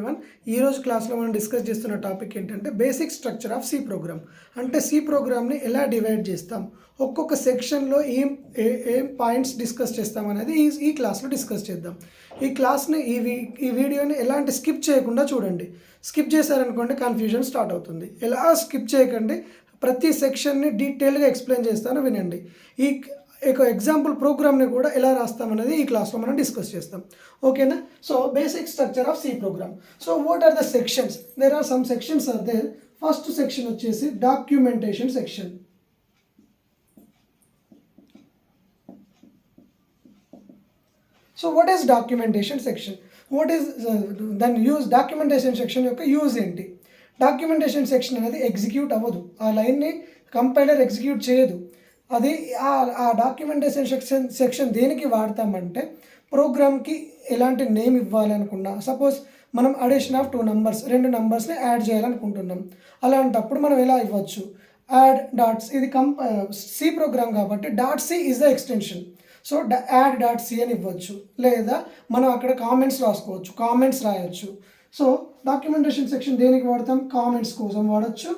Everyone ఈరోజు క్లాస్లో మనం డిస్కస్ చేస్తున్న టాపిక్ ఏంటంటే basic structure of C program. అంటే సి ప్రోగ్రామ్ని ఎలా డివైడ్ చేస్తాం? ఒక్కొక్క సెక్షన్లో ఏం ఏం పాయింట్స్ డిస్కస్ చేస్తాం అనేది ఈ ఈ క్లాస్లో డిస్కస్ చేద్దాం. ఈ క్లాస్ని ఈ వీ ఈ వీడియోని ఎలాంటి స్కిప్ చేయకుండా చూడండి. స్కిప్ చేశారనుకోండి కన్ఫ్యూజన్ స్టార్ట్ అవుతుంది. ఎలా స్కిప్ చేయకండి? ప్రతి సెక్షన్ని డీటెయిల్గా ఎక్స్ప్లెయిన్ చేస్తాను వినండి. ఈ ఒక ఎగ్జాంపుల్ ప్రోగ్రామ్ని కూడా ఎలా రాస్తామనేది ఈ క్లాస్లో మనం డిస్కస్ చేస్తాం. ఓకేనా so basic structure of C program so what are the sections there are some sections are there first section వచ్చేసి documentation section so what is documentation section what is దాని యూజ్ డాక్యుమెంటేషన్ సెక్షన్ యొక్క use ఏంటి? Documentation section అనేది execute అవ్వదు. ఆ లైన్ని compiler execute చేయదు. అది ఆ ఆ డాక్యుమెంటేషన్ సెక్షన్ సెక్షన్ దేనికి వాడతామంటే ప్రోగ్రామ్కి ఎలాంటి నేమ్ ఇవ్వాలనుకున్నా సపోజ్ మనం అడిషన్ ఆఫ్ టూ నంబర్స్ రెండు నంబర్స్ని యాడ్ చేయాలనుకుంటున్నాం. అలాంటప్పుడు మనం ఎలా ఇవ్వచ్చు? యాడ్ డాట్స్ ఇది కంప సి ప్రోగ్రామ్ కాబట్టి dot C is the extension so add dot C అని ఇవ్వచ్చు. లేదా మనం అక్కడ కామెంట్స్ రాసుకోవచ్చు కామెంట్స్ రాయొచ్చు. సో డాక్యుమెంటేషన్ సెక్షన్ దేనికి వాడతాం? కామెంట్స్ కోసం వాడచ్చు.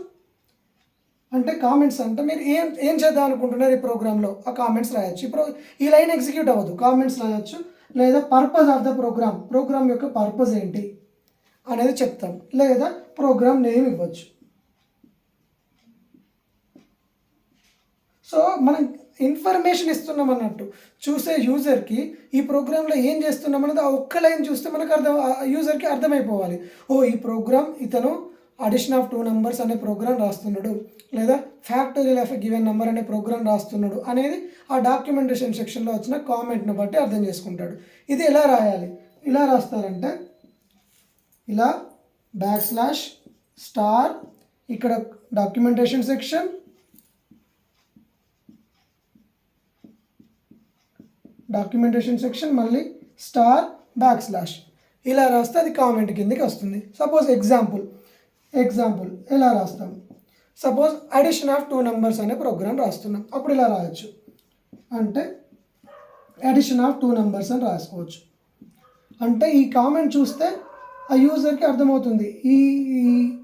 అంటే కామెంట్స్ అంటే మీరు ఏం ఏం చేద్దాం అనుకుంటున్నారు ఈ ప్రోగ్రాంలో ఆ కామెంట్స్ రాయొచ్చు. ఇప్పుడు ఈ లైన్ ఎగ్జిక్యూట్ అవ్వదు. కామెంట్స్ రాయొచ్చు. లేదా purpose of the program program యొక్క పర్పస్ ఏంటి అనేది చెప్తాం. లేదా ప్రోగ్రామ్ నేమ్ ఇవ్వచ్చు. సో మనం ఇన్ఫర్మేషన్ ఇస్తున్నాం అన్నట్టు. చూసే యూజర్కి ఈ ప్రోగ్రాంలో ఏం చేస్తున్నాం అనేది ఆ ఒక్క లైన్ చూస్తే మనకు అర్థం ఆ యూజర్కి అర్థమైపోవాలి. ఓ ఈ ప్రోగ్రామ్ ఇతను అడిషన్ ఆఫ్ టూ నెంబర్స్ అనే ప్రోగ్రామ్ రాస్తున్నాడు. లేదా ఫ్యాక్టోరియల్ ఆఫ్ గివెన్ నెంబర్ అనే ప్రోగ్రామ్ రాస్తున్నాడు అనేది ఆ డాక్యుమెంటేషన్ సెక్షన్లో వచ్చిన కామెంట్ను బట్టి అర్థం చేసుకుంటాడు. ఇది ఎలా రాయాలి? ఇలా రాస్తారంటే ఇలా బ్యాక్ స్లాష్ స్టార్ ఇక్కడ డాక్యుమెంటేషన్ సెక్షన్ డాక్యుమెంటేషన్ సెక్షన్ మళ్ళీ స్టార్ బ్యాక్ స్లాష్ ఇలా రాస్తే అది కామెంట్ కిందకి వస్తుంది. సపోజ్ ఎగ్జాంపుల్ ఎగ్జాంపుల్ ఎలా రాస్తాం? Suppose addition of two numbers అనే ప్రోగ్రామ్ రాస్తున్నాం. అప్పుడు ఇలా రాయొచ్చు? అంటే అడిషన్ ఆఫ్ టూ నెంబర్స్ అని రాసుకోవచ్చు. అంటే ఈ కామెంట్ చూస్తే ఆ యూజర్కి అర్థమవుతుంది. ఈ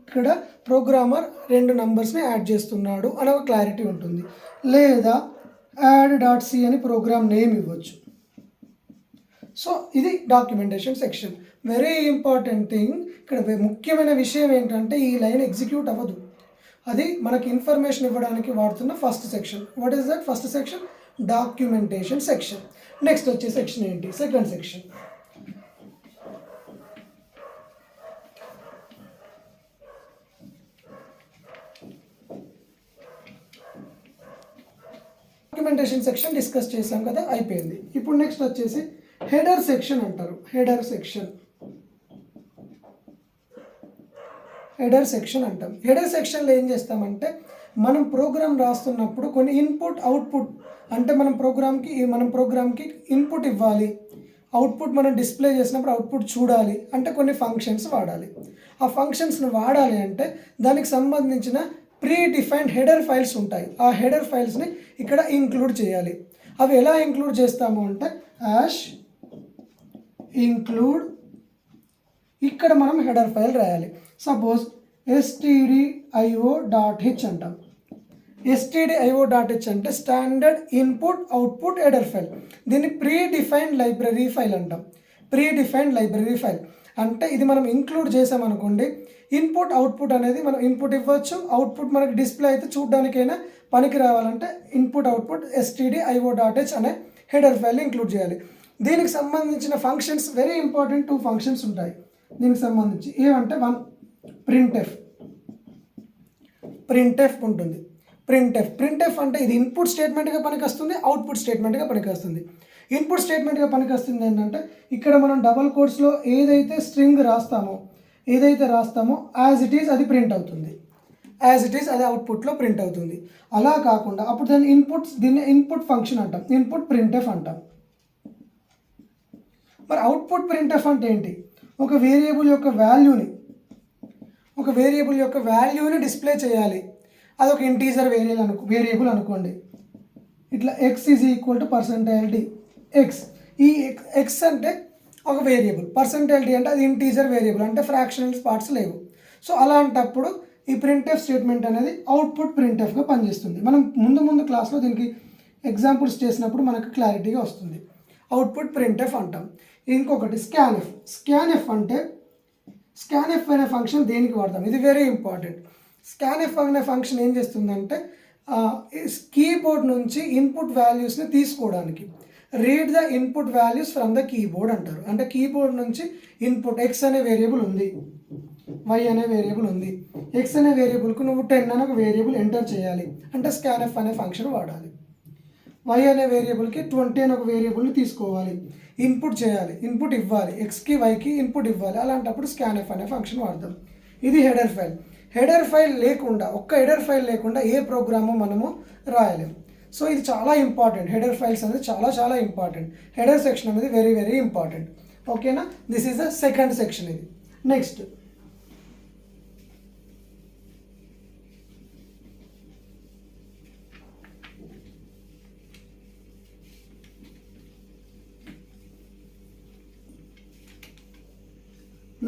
ఇక్కడ ప్రోగ్రామర్ రెండు నంబర్స్ని యాడ్ చేస్తున్నాడు అని ఒక క్లారిటీ ఉంటుంది. లేదా యాడ్ డాట్ సి అని ప్రోగ్రామ్ నేమ్ ఇవ్వచ్చు. సో ఇది documentation section very important thing ఇక్కడ ముఖ్యమైన విషయం ఏంటంటే ఈ లైన్ ఎగ్జిక్యూట్ అవ్వదు. అది మనకి ఇన్ఫర్మేషన్ ఇవ్వడానికి వాడుతున్న first section what is that first section documentation section next వచ్చే సెక్షన్ ఏంటి? Second section documentation section discuss చేసాం కదా అయిపోయింది. ఇప్పుడు నెక్స్ట్ వచ్చేసి హెడర్ సెక్షన్ అంటారు. హెడర్ సెక్షన్ హెడర్ సెక్షన్ అంటాం. హెడర్ సెక్షన్లో ఏం చేస్తామంటే మనం ప్రోగ్రామ్ రాస్తున్నప్పుడు కొన్ని ఇన్పుట్ అవుట్పుట్ అంటే మనం ప్రోగ్రామ్కి మనం ప్రోగ్రామ్కి ఇన్పుట్ ఇవ్వాలి. అవుట్పుట్ మనం డిస్ప్లే చేసినప్పుడు అవుట్పుట్ చూడాలి అంటే కొన్ని ఫంక్షన్స్ వాడాలి. ఆ ఫంక్షన్స్ని వాడాలి అంటే దానికి సంబంధించిన ప్రీ డిఫైన్డ్ హెడర్ ఫైల్స్ ఉంటాయి. ఆ హెడర్ ఫైల్స్ని ఇక్కడ ఇంక్లూడ్ చేయాలి. అవి ఎలా ఇంక్లూడ్ చేస్తాము అంటే యాష్ ఇంక్లూడ్ ఇక్కడ మనం హెడర్ ఫైల్ రాయాలి. సపోజ్ ఎస్టీడిఐఓ డాట్ హెచ్ అంటాం. ఎస్టీడిఐఓ డాట్ హెచ్ అంటే standard input output header file దీన్ని ప్రీ డిఫైన్డ్ లైబ్రరీ ఫైల్ అంటాం. ప్రీ డిఫైన్డ్ లైబ్రరీ ఫైల్ అంటే ఇది మనం ఇంక్లూడ్ చేసామనుకోండి ఇన్పుట్ అవుట్పుట్ అనేది మనం ఇన్పుట్ ఇవ్వచ్చు. అవుట్పుట్ మనకి డిస్ప్లే అయితే చూడడానికైనా పనికి రావాలంటే input output STD IO dot H అనే హెడర్ ఫైల్ ఇంక్లూడ్ చేయాలి. దీనికి సంబంధించిన functions very important two functions ఉంటాయి. దీనికి సంబంధించి ఏమంటే వన్ ప్రింట్ఎఫ్ ప్రింట్ఎఫ్ ఉంటుంది. ప్రింట్ఎఫ్ ప్రింట్ఎఫ్ అంటే ఇది ఇన్పుట్ స్టేట్మెంట్గా పనికొస్తుంది అవుట్పుట్ స్టేట్మెంట్గా పనికొస్తుంది. ఇన్పుట్ స్టేట్మెంట్గా పనికొస్తుంది ఏంటంటే ఇక్కడ మనం డబల్ కోడ్స్లో ఏదైతే స్ట్రింగ్ రాస్తామో ఏదైతే రాస్తామో యాజ్ ఇట్ ఈస్ అది ప్రింట్ అవుతుంది. యాజ్ ఇట్ ఈస్ అది అవుట్పుట్లో ప్రింట్ అవుతుంది. అలా కాకుండా అప్పుడు దాన్ని ఇన్పుట్స్ దీన్ని ఇన్పుట్ ఫంక్షన్ అంటాం. ఇన్పుట్ ప్రింట్ఎఫ్ అంటాం. మరి అవుట్పుట్ ప్రింట్ఎఫ్ అంటే ఏంటి? ఒక వేరియబుల్ యొక్క వాల్యూని ఒక వేరియబుల్ యొక్క వాల్యూని డిస్ప్లే చేయాలి. అది ఒక ఇంటీజర్ వేరియబుల్ అనుకో వేరియబుల్ అనుకోండి. ఇట్లా x is equal to percentile x ఈ ఎక్స్ అంటే ఒక వేరియబుల్. పర్సంటేలిటీ అంటే అది ఇంటీజర్ వేరియబుల్ అంటే ఫ్రాక్షనల్ పార్ట్స్ లేవు. సో అలాంటప్పుడు ఈ ప్రింట్ఎఫ్ స్టేట్మెంట్ అనేది అవుట్పుట్ ప్రింట్ఎఫ్గా పనిచేస్తుంది. మనం ముందు ముందు క్లాస్లో దీనికి ఎగ్జాంపుల్స్ చేసినప్పుడు మనకు క్లారిటీగా వస్తుంది. అవుట్పుట్ ప్రింట్ఎఫ్ అంటాం. ఇంకొకటి స్కాన్ఎఫ్ స్కాన్ఎఫ్ అంటే స్కాన్ఎఫ్ అనే ఫంక్షన్ దేనికి వాడతాం? ఇది వెరీ ఇంపార్టెంట్ స్కాన్ఎఫ్ అనే ఫంక్షన్ ఏం చేస్తుందంటే కీబోర్డ్ నుంచి ఇన్పుట్ వాల్యూస్ని తీసుకోవడానికి read the input values from the keyboard అంటారు. అంటే కీబోర్డ్ నుంచి ఇన్పుట్ ఎక్స్ అనే వేరియబుల్ ఉంది. వై అనే వేరియబుల్ ఉంది. ఎక్స్ అనే వేరియబుల్కు నువ్వు టెన్ అనే ఒక వేరియబుల్ ఎంటర్ చేయాలి. అంటే స్కాన్ఎఫ్ అనే ఫంక్షన్ వాడాలి. వై అనే వేరియబుల్కి ట్వంటీ అనే ఒక వేరియబుల్ని తీసుకోవాలి. ఇన్పుట్ చేయాలి. ఇన్పుట్ ఇవ్వాలి. ఎక్స్కి వైకి ఇన్పుట్ ఇవ్వాలి. అలాంటప్పుడు స్కాన్ఎఫ్ అనే ఫంక్షన్ వాడతాం ఇది హెడర్ ఫైల్. హెడర్ ఫైల్ లేకుండా ఒక్క హెడర్ ఫైల్ లేకుండా ఏ ప్రోగ్రాము మనము రాయలేము సో ఇది చాలా ఇంపార్టెంట్. హెడర్ ఫైల్స్ అనేది చాలా చాలా ఇంపార్టెంట్. హెడర్ సెక్షన్ అనేది వెరీ వెరీ ఇంపార్టెంట్. ఓకేనా? This is the second section ఇది. నెక్స్ట్.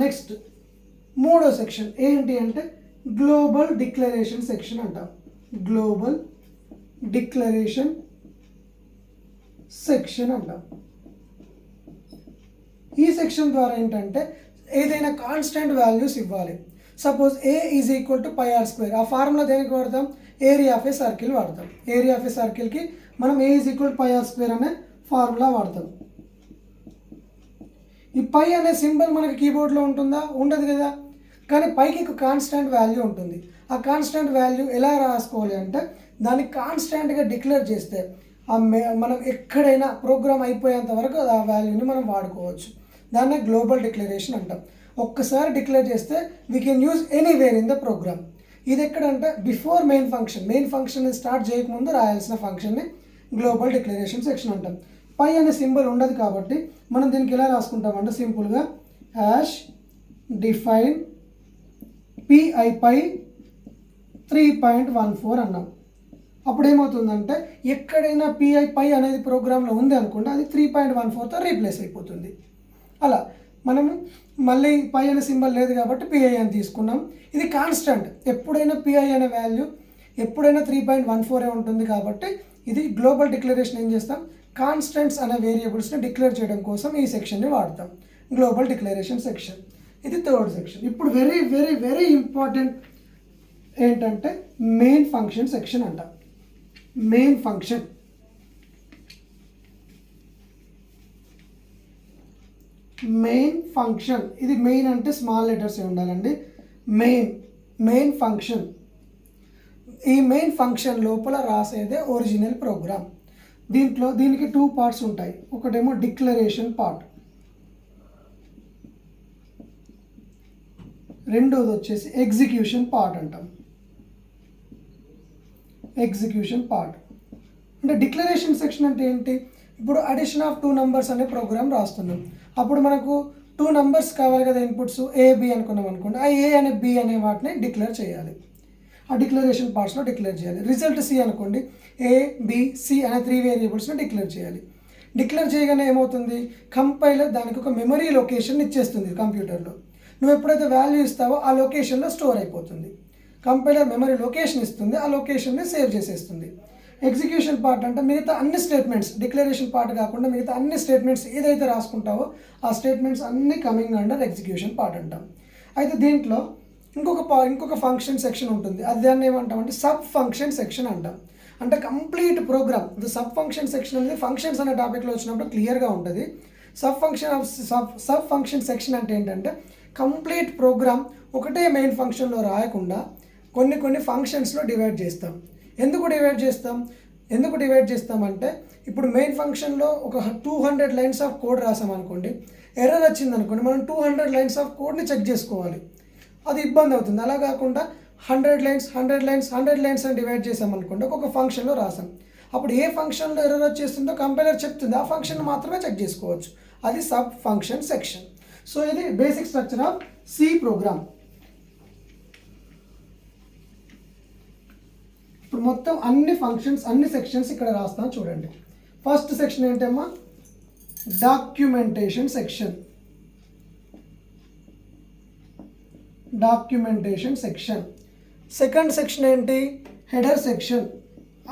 నెక్స్ట్ మూడో సెక్షన్ ఏంటి అంటే గ్లోబల్ డిక్లరేషన్ సెక్షన్ అంటాం. గ్లోబల్ డిక్లరేషన్ సెక్షన్ అంటాం. ఈ సెక్షన్ ద్వారా ఏంటంటే ఏదైనా కాన్స్టెంట్ వాల్యూస్ ఇవ్వాలి. Suppose A is equal to pi r square ఆ ఫార్ములా దేనికి వాడతాం? ఏరియా ఆఫ్ ఏ సర్కిల్ వాడతాం. ఏరియా ఆఫ్ ఏ సర్కిల్కి మనం A is equal pi r square అనే ఫార్ములా వాడతాం. ఈ పై అనే సింబల్ మనకి కీబోర్డ్లో ఉంటుందా? ఉండదు కదా. కానీ పైకి కాన్స్టాంట్ కాన్స్టెంట్ వాల్యూ ఉంటుంది. ఆ కాన్స్టెంట్ వాల్యూ ఎలా రాసుకోవాలి అంటే దాన్ని కాన్స్టెంట్గా డిక్లేర్ చేస్తే ఆ మే మనం ఎక్కడైనా ప్రోగ్రామ్ అయిపోయేంత వరకు ఆ వాల్యూని మనం వాడుకోవచ్చు. దాన్నే గ్లోబల్ డిక్లరేషన్ అంటాం. ఒక్కసారి డిక్లేర్ చేస్తే we can use anywhere in the program ఇది ఎక్కడంటే before main function main function start చేయకముందు రాయాల్సిన ఫంక్షన్ని గ్లోబల్ డిక్లరేషన్ సెక్షన్ అంటాం. పై అనే సింబల్ ఉండదు కాబట్టి మనం దీనికి ఎలా రాసుకుంటామంటే సింపుల్గా hash define PI pi three point one four అన్నాం. అప్పుడు ఏమవుతుందంటే ఎక్కడైనా పిఐ పై అనేది ప్రోగ్రాంలో ఉంది అనుకుంటే అది త్రీ పాయింట్ వన్ ఫోర్తో రీప్లేస్ అయిపోతుంది. అలా మనము మళ్ళీ పై అనే సింబల్ లేదు కాబట్టి పిఐ అని తీసుకున్నాం. ఇది కాన్స్టెంట్ ఎప్పుడైనా పిఐ అనే వాల్యూ ఎప్పుడైనా త్రీ పాయింట్ వన్ ఫోరే ఉంటుంది కాబట్టి ఇది గ్లోబల్ డిక్లరేషన్ ఏం చేస్తాం? కాన్స్టెంట్స్ అనే వేరియబుల్స్ని డిక్లేర్ చేయడం కోసం ఈ సెక్షన్ని వాడతాం. గ్లోబల్ డిక్లరేషన్ సెక్షన్ ఇది థర్డ్ సెక్షన్ ఇప్పుడు వెరీ వెరీ వెరీ ఇంపార్టెంట్ ఏంటంటే మెయిన్ ఫంక్షన్ సెక్షన్ అంట. మెయిన్ ఫంక్షన్ మెయిన్ ఫంక్షన్ ఇది మెయిన్ అంటే స్మాల్ లెటర్స్ ఉండాలండి. మెయిన్ మెయిన్ ఫంక్షన్ ఈ మెయిన్ ఫంక్షన్ లోపల రాసేదే ఒరిజినల్ ప్రోగ్రామ్ దీంట్లో దీనికి టూ పార్ట్స్ ఉంటాయి. ఒకటేమో డిక్లరేషన్ పార్ట్ రెండోది వచ్చేసి ఎగ్జిక్యూషన్ పార్ట్ అంటాం. ఎగ్జిక్యూషన్ పార్ట్ అంటే డిక్లరేషన్ సెక్షన్ అంటే ఏంటి? ఇప్పుడు అడిషన్ ఆఫ్ టూ నంబర్స్ అనే ప్రోగ్రామ్ రాస్తున్నాం. అప్పుడు మనకు టూ నంబర్స్ కావాలి కదా ఇన్పుట్స్ ఏ బి అనుకున్నాం అనుకోండి. ఆ ఏ అనే బి అనే వాటిని డిక్లేర్ చేయాలి. ఆ డిక్లరేషన్ పార్ట్స్లో డిక్లేర్ చేయాలి. రిజల్ట్ సి అనుకోండి. ఏ అనే త్రీ వేరియబుల్స్ని డిక్లేర్ చేయాలి. డిక్లేర్ చేయగానే ఏమవుతుంది? కంపైలర్ దానికి ఒక మెమరీ లొకేషన్ ఇచ్చేస్తుంది కంప్యూటర్లో. నువ్వు ఎప్పుడైతే వాల్యూ ఇస్తావో ఆ లొకేషన్లో స్టోర్ అయిపోతుంది. కంపైలర్ మెమరీ లొకేషన్ ఇస్తుంది ఆ లొకేషన్ని సేవ్ చేసేస్తుంది. ఎగ్జిక్యూషన్ పార్ట్ అంటే మిగతా అన్ని స్టేట్మెంట్స్ డిక్లరేషన్ పార్ట్ కాకుండా మిగతా అన్ని స్టేట్మెంట్స్ ఏదైతే రాసుకుంటావో ఆ స్టేట్మెంట్స్ అన్ని కమింగ్ అండర్ ఎగ్జిక్యూషన్ పార్ట్ అంటాం. అయితే దీంట్లో ఇంకొక పా ఇంకొక ఫంక్షన్ సెక్షన్ ఉంటుంది. అది దాన్ని ఏమంటామంటే సబ్ ఫంక్షన్ సెక్షన్ అంటాం. అంటే complete program the sub function section అనేది ఫంక్షన్స్ అనే టాపిక్లో వచ్చినప్పుడు క్లియర్గా ఉంటుంది. Sub function of sub sub function section అంటే ఏంటంటే కంప్లీట్ ప్రోగ్రామ్ ఒకటే మెయిన్ ఫంక్షన్లో రాయకుండా కొన్ని కొన్ని ఫంక్షన్స్లో డివైడ్ చేస్తాం. ఎందుకు డివైడ్ చేస్తాం? ఎందుకు డివైడ్ చేస్తామంటే ఇప్పుడు మెయిన్ ఫంక్షన్లో ఒక two hundred lines of code రాసాం అనుకోండి. ఎర్రర్ వచ్చింది అనుకోండి మనం టూ హండ్రెడ్ లైన్స్ ఆఫ్ కోడ్ని చెక్ చేసుకోవాలి. అది ఇబ్బంది అవుతుంది. అలా కాకుండా hundred lines hundred lines hundred lines అని డివైడ్ చేసామనుకోండి ఒక్కొక్క ఫంక్షన్లో రాసాం. అప్పుడు ఏ ఫంక్షన్లో ఎర్రర్ వచ్చేస్తుందో కంపైలర్ చెప్తుంది. ఆ ఫంక్షన్ మాత్రమే చెక్ చేసుకోవచ్చు. అది సబ్ ఫంక్షన్ సెక్షన్ సో ఇది basic structure of C program ఇప్పుడు మొత్తం అన్ని ఫంక్షన్స్ అన్ని సెక్షన్స్ ఇక్కడ రాస్తాను చూడండి. ఫస్ట్ సెక్షన్ ఏంటమ్మా? Documentation section documentation section second section ఏంటి? Header section.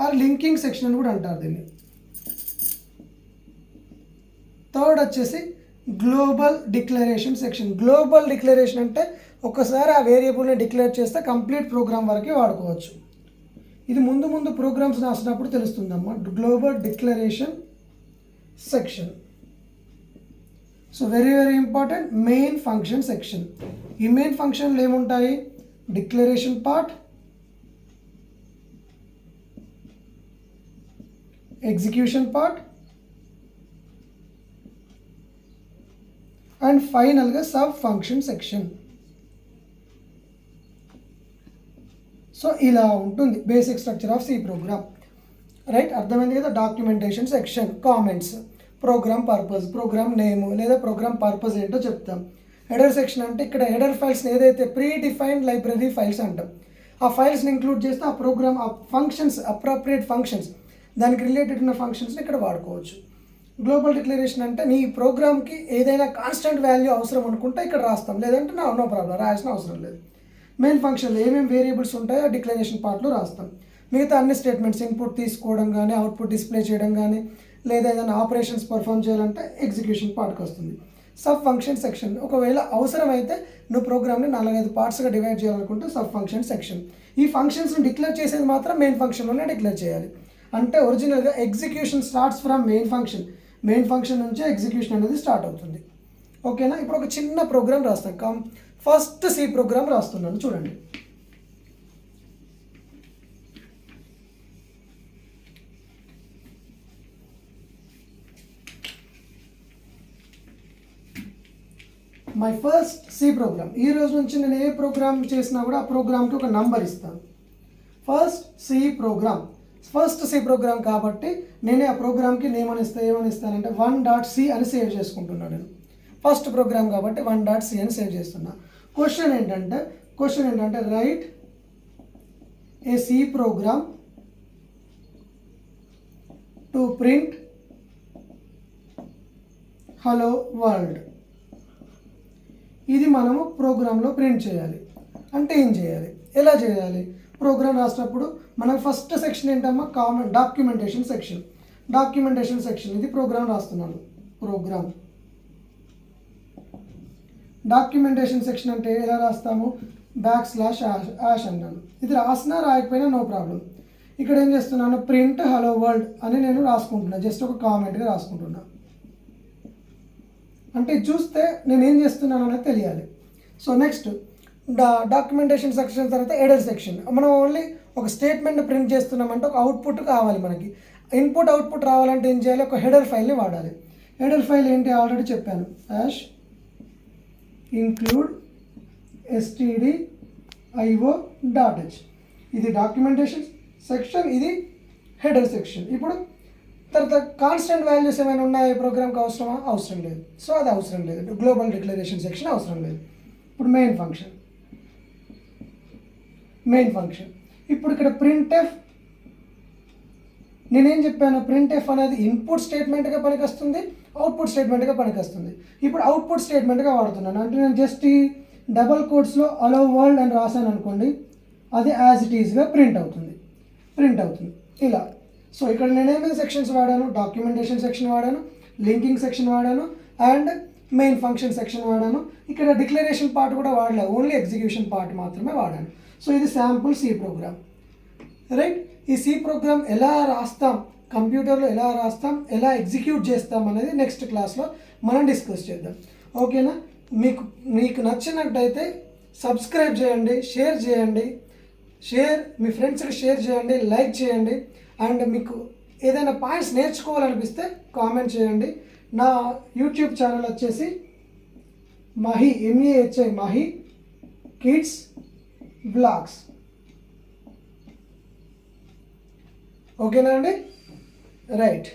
Or linking section అని కూడా అంటారు దీన్ని. థర్డ్ వచ్చేసి global declaration section. Global declaration అంటే ఒకసారి ఆ వేరియబుల్ని డిక్లేర్ చేస్తే కంప్లీట్ ప్రోగ్రామ్ వరకే వాడుకోవచ్చు. ఇది ముందు ముందు ప్రోగ్రామ్స్ రాసినప్పుడు తెలుస్తుందమ్మా. Global declaration section. So very very important main function section ఈ మెయిన్ ఫంక్షన్లు ఏముంటాయి? Declaration part execution part and ఫైనల్గా సబ్ ఫంక్షన్ సెక్షన్. సో ఇలా ఉంటుంది basic structure of C program. Right అర్థమైంది కదా? Documentation section comments program purpose program name లేదా program purpose ఏంటో చెప్తాం. హెడర్ సెక్షన్ అంటే ఇక్కడ హెడర్ ఫైల్స్ని ఏదైతే ప్రీ డిఫైన్డ్ లైబ్రరీ ఫైల్స్ అంటాం ఆ ఫైల్స్ని ఇంక్లూడ్ చేస్తే ఆ ప్రోగ్రామ్ ఆ ఫంక్షన్స్ అప్రాప్రియేట్ ఫంక్షన్స్ దానికి రిలేటెడ్ ఉన్న ఫంక్షన్స్ని ఇక్కడ వాడుకోవచ్చు. గ్లోబల్ డిక్లరేషన్ అంటే నీ ప్రోగ్రామ్కి ఏదైనా కాన్స్టెంట్ వాల్యూ అవసరం అనుకుంటే ఇక్కడ రాస్తాం. లేదంటే నా నో ప్రాబ్లం రాయాల్సిన అవసరం లేదు. మెయిన్ ఫంక్షన్లో ఏమేమి వేరియబుల్స్ ఉంటాయో ఆ డిక్లరేషన్ పార్ట్లో రాస్తాం. మిగతా అన్ని స్టేట్మెంట్స్ ఇన్పుట్ తీసుకోవడం కానీ అవుట్పుట్ డిస్ప్లే చేయడం కానీ లేదా ఏదైనా ఆపరేషన్స్ పర్ఫామ్ చేయాలంటే ఎగ్జిక్యూషన్ పార్ట్కి వస్తుంది. సబ్ ఫంక్షన్ సెక్షన్ ఒకవేళ అవసరమైతే నువ్వు ప్రోగ్రామ్ని నాలుగైదు పార్ట్స్గా డివైడ్ చేయాలనుకుంటే సబ్ ఫంక్షన్ సెక్షన్ ఈ ఫంక్షన్స్ని డిక్లేర్ చేసేది మాత్రం మెయిన్ ఫంక్షన్లోనే డిక్లేర్ చేయాలి. అంటే ఒరిజినల్గా execution starts from main function main function నుంచే ఎగ్జిక్యూషన్ అనేది స్టార్ట్ అవుతుంది. ఓకేనా ఇప్పుడు ఒక చిన్న ప్రోగ్రామ్ రాస్తాం కమ్ ఫస్ట్ సి ప్రోగ్రామ్ రాస్తున్నాను. చూడండి. మై ఫస్ట్ సి ప్రోగ్రామ్ ఈ రోజు నుంచి నేను ఏ ప్రోగ్రామ్ చేసినా కూడా ఆ ప్రోగ్రామ్కి ఒక నంబర్ ఇస్తాను. First C program first C program కాబట్టి నేనే ఆ ప్రోగ్రామ్కి నేమని ఇస్తా ఏమని ఇస్తానంటే వన్ డాట్ సి అని సేవ్ చేసుకుంటున్నాను నేను. ఫస్ట్ ప్రోగ్రామ్ కాబట్టి వన్ డాట్ సి అని సేవ్ చేస్తున్నా. క్వశ్చన్ ఏంటంటే క్వశ్చన్ ఏంటంటే write a C program to print hello world ఇది మనము ప్రోగ్రాంలో ప్రింట్ చేయాలి. అంటే ఏం చేయాలి? ఎలా చేయాలి? ప్రోగ్రామ్ రాసినప్పుడు మనకు ఫస్ట్ సెక్షన్ ఏంటమ్మా? Common documentation section documentation section ఇది ప్రోగ్రామ్ రాస్తున్నాను. ప్రోగ్రామ్ డాక్యుమెంటేషన్ సెక్షన్ అంటే ఎలా రాస్తాము? బ్యాక్ స్లాష్ యాష్ అంటాను ఇది రాసినా రాయకపోయినా నో ప్రాబ్లం ఇక్కడ ఏం చేస్తున్నాను? ప్రింట్ హలో వరల్డ్ అని నేను రాసుకుంటున్నా. జస్ట్ ఒక కామెంట్గా రాసుకుంటున్నా. అంటే చూస్తే నేను ఏం చేస్తున్నాను అనేది తెలియాలి. సో నెక్స్ట్ డా డాక్యుమెంటేషన్ సెక్షన్ తర్వాత ఎడర్ సెక్షన్ మనం ఓన్లీ ఒక స్టేట్మెంట్ ప్రింట్ చేస్తున్నామంటే ఒక అవుట్పుట్ కావాలి మనకి. ఇన్పుట్ అవుట్పుట్ రావాలంటే ఏం చేయాలి? ఒక హెడర్ ఫైల్ని వాడాలి. హెడర్ ఫైల్ ఏంటి? ఆల్రెడీ చెప్పాను. Hash include STD IO dot H ఇది డాక్యుమెంటేషన్ సెక్షన్ ఇది హెడర్ సెక్షన్ ఇప్పుడు తర్వాత కాన్స్టెంట్ వాల్యూస్ ఏమైనా ఉన్నాయా ఈ ప్రోగ్రామ్కి అవసరమా? అవసరం లేదు. సో అది అవసరం లేదు. గ్లోబల్ డిక్లరేషన్ సెక్షన్ అవసరం లేదు. ఇప్పుడు మెయిన్ ఫంక్షన్ మెయిన్ ఫంక్షన్ ఇప్పుడు ఇక్కడ ప్రింట్ఎఫ్ నేనేం చెప్పాను? ప్రింట్ఎఫ్ అనేది ఇన్పుట్ స్టేట్మెంట్గా పనికొస్తుంది అవుట్పుట్ స్టేట్మెంట్గా పనికొస్తుంది. ఇప్పుడు అవుట్పుట్ స్టేట్మెంట్గా వాడుతున్నాను. అంటే నేను జస్ట్ ఈ డబల్ కోడ్స్లో అలో వరల్డ్ అని రాశాను అనుకోండి అది యాజ్ ఇట్ ఈజ్గా ప్రింట్ అవుతుంది. ప్రింట్ అవుతుంది. ఇలా. సో ఇక్కడ నేను ఏమేమి సెక్షన్స్ వాడాను? డాక్యుమెంటేషన్ సెక్షన్ వాడాను లింకింగ్ సెక్షన్ వాడాను అండ్ మెయిన్ ఫంక్షన్ సెక్షన్ వాడాను. ఇక్కడ డిక్లరేషన్ పార్ట్ కూడా వాడలేదు ఓన్లీ ఎగ్జిక్యూషన్ పార్ట్ మాత్రమే వాడాను. సో ఇది శాంపుల్ సి ప్రోగ్రామ్ రైట్ ఈ సి ప్రోగ్రామ్ ఎలా రాస్తాం? కంప్యూటర్లో ఎలా రాస్తాం? ఎలా ఎగ్జిక్యూట్ చేస్తాం అనేది నెక్స్ట్ క్లాస్లో మనం డిస్కస్ చేద్దాం. ఓకేనా మీకు మీకు నచ్చినట్టయితే సబ్స్క్రైబ్ చేయండి షేర్ చేయండి. షేర్ మీ ఫ్రెండ్స్కి షేర్ చేయండి లైక్ చేయండి. అండ్ మీకు ఏదైనా పాయింట్స్ నేర్చుకోవాలనిపిస్తే కామెంట్ చేయండి. నా యూట్యూబ్ ఛానల్ వచ్చేసి Mahi M A H I Mahi kids blogs ఓకేనా అండి? రైట్.